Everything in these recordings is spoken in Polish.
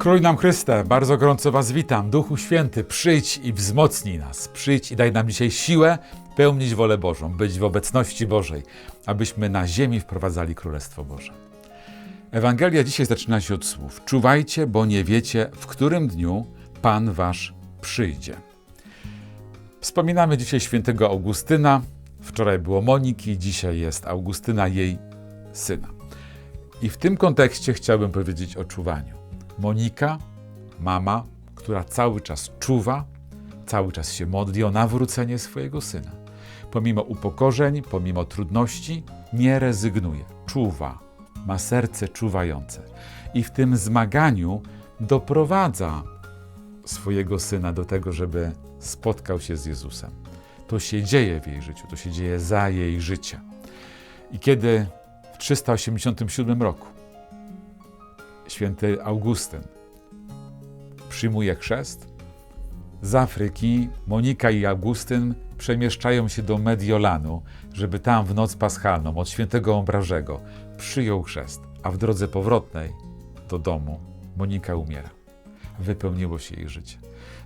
Krój nam Chryste, bardzo gorąco Was witam. Duchu Święty, przyjdź i wzmocnij nas. Przyjdź i daj nam dzisiaj siłę pełnić wolę Bożą, być w obecności Bożej, abyśmy na ziemi wprowadzali Królestwo Boże. Ewangelia dzisiaj zaczyna się od słów: Czuwajcie, bo nie wiecie, w którym dniu Pan Wasz przyjdzie. Wspominamy dzisiaj świętego Augustyna. Wczoraj było Moniki, dzisiaj jest Augustyna, jej syna. I w tym kontekście chciałbym powiedzieć o czuwaniu. Monika, mama, która cały czas czuwa, cały czas się modli o nawrócenie swojego syna. Pomimo upokorzeń, pomimo trudności, nie rezygnuje, czuwa, ma serce czuwające. I w tym zmaganiu doprowadza swojego syna do tego, żeby spotkał się z Jezusem. To się dzieje w jej życiu, to się dzieje za jej życia. I kiedy w 387 roku święty Augustyn przyjmuje chrzest, z Afryki Monika i Augustyn przemieszczają się do Mediolanu, żeby tam w noc paschalną od świętego Obrażego przyjął chrzest, a w drodze powrotnej do domu Monika umiera. Wypełniło się jej życie.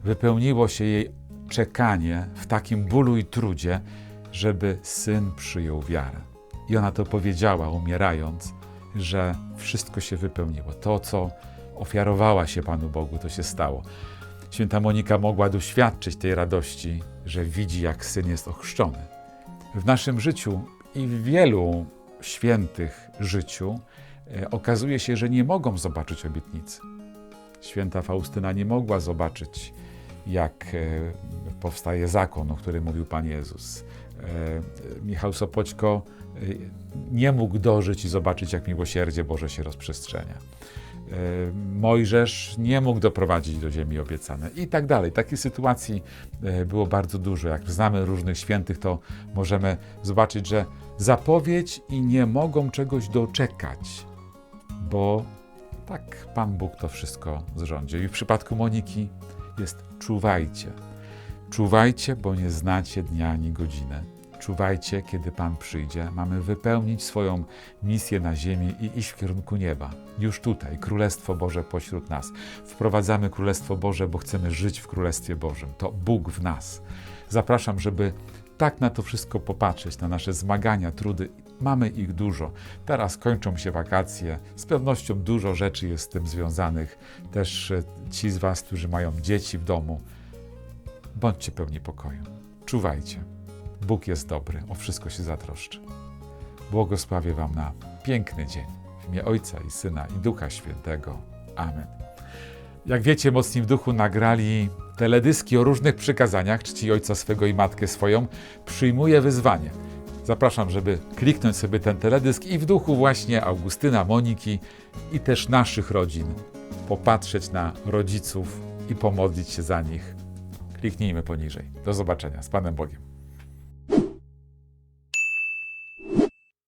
Wypełniło się jej czekanie w takim bólu i trudzie, żeby syn przyjął wiarę. I ona to powiedziała, umierając, że wszystko się wypełniło. To, co ofiarowała się Panu Bogu, to się stało. Święta Monika mogła doświadczyć tej radości, że widzi, jak syn jest ochrzczony. W naszym życiu i w wielu świętych życiu e, okazuje się, że nie mogą zobaczyć obietnicy. Święta Faustyna nie mogła zobaczyć, jak e, powstaje zakon, o którym mówił Pan Jezus. E, Michał Sopoćko e, nie mógł dożyć i zobaczyć, jak miłosierdzie Boże się rozprzestrzenia. E, Mojżesz nie mógł doprowadzić do ziemi obiecanej i tak dalej. Takich sytuacji było bardzo dużo. Jak znamy różnych świętych, to możemy zobaczyć, że zapowiedź i nie mogą czegoś doczekać, bo tak Pan Bóg to wszystko zrządził. I w przypadku Moniki jest czuwajcie. Czuwajcie, bo nie znacie dnia ani godziny. Czuwajcie, kiedy Pan przyjdzie. Mamy wypełnić swoją misję na ziemi i iść w kierunku nieba. Już tutaj, Królestwo Boże pośród nas. Wprowadzamy Królestwo Boże, bo chcemy żyć w Królestwie Bożym. To Bóg w nas. Zapraszam, żeby tak na to wszystko popatrzeć, na nasze zmagania, trudy. Mamy ich dużo. Teraz kończą się wakacje. Z pewnością dużo rzeczy jest z tym związanych. Też e, ci z Was, którzy mają dzieci w domu, bądźcie pełni pokoju. Czuwajcie. Bóg jest dobry, o wszystko się zatroszczy. Błogosławię Wam na piękny dzień. W imię Ojca i Syna i Ducha Świętego. Amen. Jak wiecie, mocni w duchu nagrali teledyski o różnych przykazaniach, czci ojca swego i matkę swoją, przyjmuje wyzwanie. Zapraszam, żeby kliknąć sobie ten teledysk i w duchu właśnie Augustyna, Moniki i też naszych rodzin popatrzeć na rodziców i pomodlić się za nich. Kliknijmy poniżej. Do zobaczenia. Z Panem Bogiem.